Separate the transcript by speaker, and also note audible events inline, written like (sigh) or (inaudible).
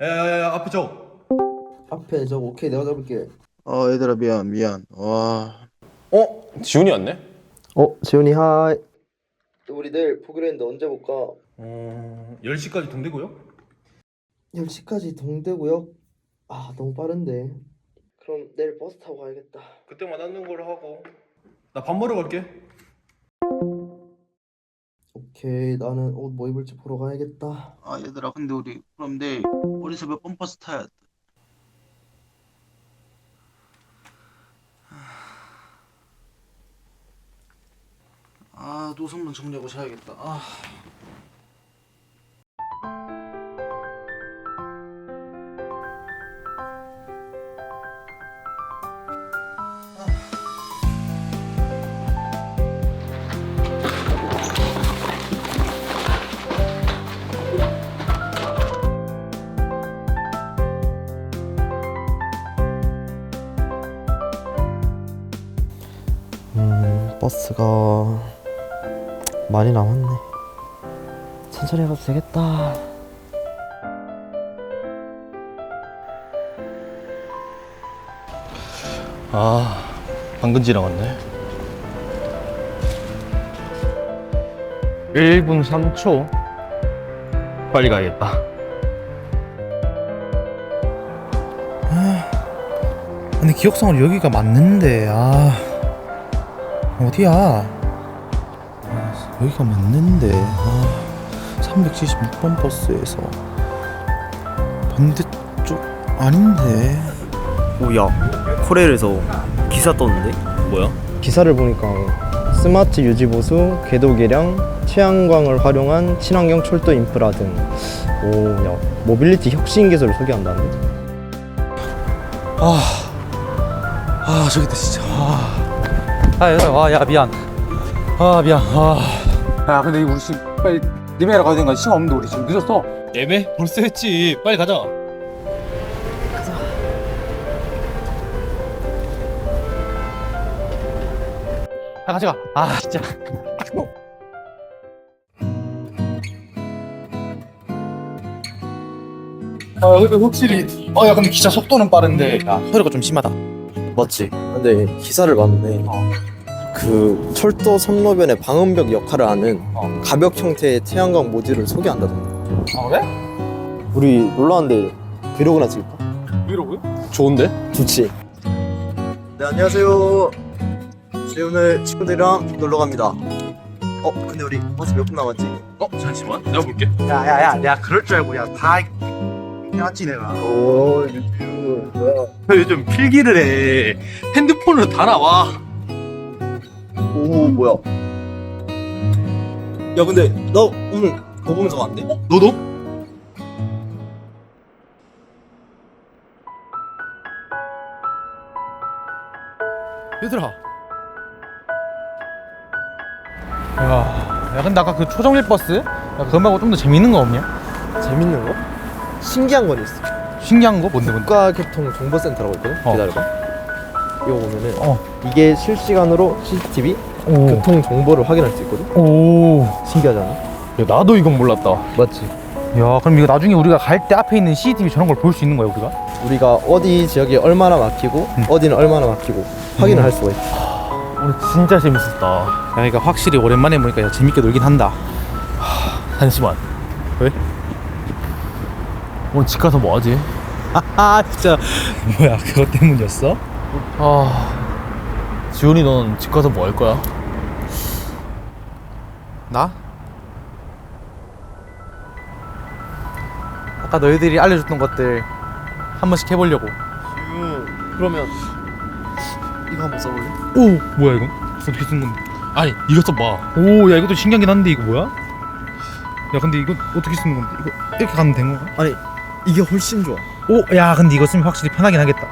Speaker 1: 야야야 앞에 저
Speaker 2: 앞에 저 오케이 내가 잡을게.
Speaker 3: 아 얘들아 미안 미안 와
Speaker 4: 어? 지훈이 왔네?
Speaker 2: 어 지훈이 하이. 우리 내일 보기로 했는데 언제 볼까?
Speaker 1: 어... 10시까지 동대구요?
Speaker 2: 10시까지 동대구역? 아 너무 빠른데. 그럼 내일 버스 타고 가야겠다.
Speaker 1: 그때 만나는 걸로 하고 나 밥 먹으러 갈게
Speaker 2: 오케이 나는 옷 뭐 입을지 보러 가야겠다.
Speaker 3: 아 얘들아 근데 우리 그럼 내일 어디서 몇번 버스 타야 돼? 아 노선만 정리하고 자야겠다 아
Speaker 2: 버스가 많이 남았네. 천천히 가도 되겠다.
Speaker 4: 아 방금 지나갔네 1분 3초 빨리 가야겠다
Speaker 5: 근데 기억상으로 여기가 맞는데 아 어디야 아, 여기가 맞는데 아 376번 버스에서 반대쪽 아닌데
Speaker 6: 오야 코레일에서 기사 떴는데? 뭐야?
Speaker 2: 기사를 보니까 스마트 유지 보수, 궤도 개량, 태양광을 활용한 친환경 철도 인프라 등 오, 야, 모빌리티 혁신 기술을 소개한다는데?
Speaker 5: 아 저기다 진짜 아,
Speaker 7: 아, 얘들아, 아, 야, 미안. 아, 미안. 아. 야, 근데 우리 지금 빨리 리메라 가야 되는 거 시간 없는데 우리 지금 늦었어.
Speaker 4: 예매? 벌써 했지 빨리 가자
Speaker 7: 아, 같이 가. 아, 진짜.
Speaker 5: 아 근데 확실히 어야 근데 기차 속도는 빠른데 야 소리가 좀 심하다
Speaker 2: 맞지? 근데 기사를 봤는데 그 철도 선로변의 방음벽 역할을 하는 가벽 형태의 태양광 모듈을 소개한다던데.
Speaker 7: 아, 그래?
Speaker 2: 우리 놀러 왔는데 브이로그나 찍을까?
Speaker 7: 이러고요?
Speaker 4: 좋은데?
Speaker 2: 좋지. 네 안녕하세요. 저희 오늘 친구들이랑 놀러 갑니다. 어 근데 우리 버스 몇 분 남았지?
Speaker 4: 어 잠시만. 내가 볼게.
Speaker 5: 야야야 내가 그럴 줄 알고 야다 해왔지 내가.
Speaker 2: 오 유튜브. 뭐야
Speaker 4: 요즘 필기를 해. 핸드폰으로 다 나와
Speaker 2: 오 뭐야 야 근데 너 오늘 고봉석 안 돼?
Speaker 4: 너도?
Speaker 5: 얘들아
Speaker 7: 야, 야, 근데 아까 그 초정일 버스? 야, 그거 말고 좀 더 재밌는 거 없냐?
Speaker 2: 재밌는 거? 신기한 건 있어
Speaker 7: 신기한 거? 뭔데, 뭔데?
Speaker 2: 국가교통정보센터라고 있거든?
Speaker 7: 어.
Speaker 2: 기다려봐 이거 보면은
Speaker 7: 어.
Speaker 2: 이게 실시간으로 CCTV
Speaker 7: 오.
Speaker 2: 교통 정보를 확인할 수 있거든?
Speaker 7: 오.
Speaker 2: 신기하잖아
Speaker 7: 야, 나도 이건 몰랐다.
Speaker 2: 맞지?
Speaker 7: 야, 그럼 이거 나중에 우리가 갈 때 앞에 있는 CCTV 저런 걸 볼 수 있는 거야, 우리가?
Speaker 2: 우리가 어디 지역에 얼마나 막히고
Speaker 7: 음.
Speaker 2: 어디는 얼마나 막히고 확인을 할 수가 있어
Speaker 7: 오늘 진짜 재밌었다. 야, 그러니까 확실히 오랜만에 보니까 야, 재밌게 놀긴 한다.
Speaker 4: 잠시만
Speaker 7: 왜?
Speaker 4: 오늘 집 가서 뭐 하지? (laughs)
Speaker 7: 아, 진짜.
Speaker 5: 뭐야 그것 때문이었어?
Speaker 4: 아 지훈이 넌 집 가서 뭐 할 거야?
Speaker 7: 나? 아까 너희들이 알려줬던 것들 한 번씩 해보려고.
Speaker 2: 음, 그러면 이거 한번 써볼래?
Speaker 7: 오, 뭐야 이건? 어떻게 쓴 건데?
Speaker 4: 아니 이거 써봐
Speaker 7: 오, 야 이것도 신기하긴 한데 이거 뭐야? 야, 근데 이거 어떻게 쓰는 건데? 이거 이렇게 가면 된 건가?
Speaker 2: 아니 이게 훨씬 좋아
Speaker 7: 오, 야, 근데 이거 쓰면 확실히 편하긴 하겠다.